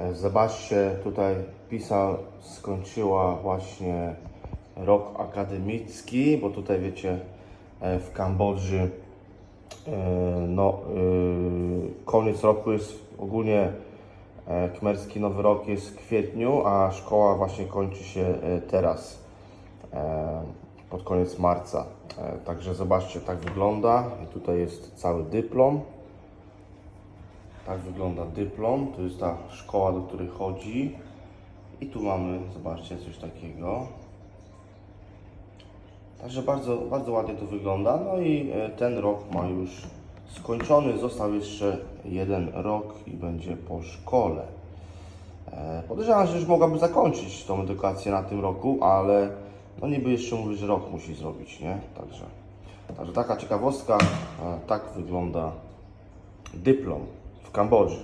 E, Zobaczcie, tutaj Pisa skończyła właśnie rok akademicki, bo tutaj wiecie, e, w Kambodży e, no, koniec roku jest ogólnie Khmerski Nowy Rok jest w kwietniu, a szkoła właśnie kończy się teraz pod koniec marca. Także zobaczcie, tak wygląda. I tutaj jest cały dyplom. Tak wygląda dyplom. To jest ta szkoła, do której chodzi. I tu mamy, zobaczcie, coś takiego. Także bardzo, bardzo ładnie to wygląda. No i e, ten rok ma już skończony. Został jeszcze jeden rok i będzie po szkole. E, Podejrzewam, że już mogłaby zakończyć tą edukację na tym roku, ale no niby jeszcze mówi, że rok musi zrobić, nie? Także, także taka ciekawostka, e, tak wygląda dyplom 干报纸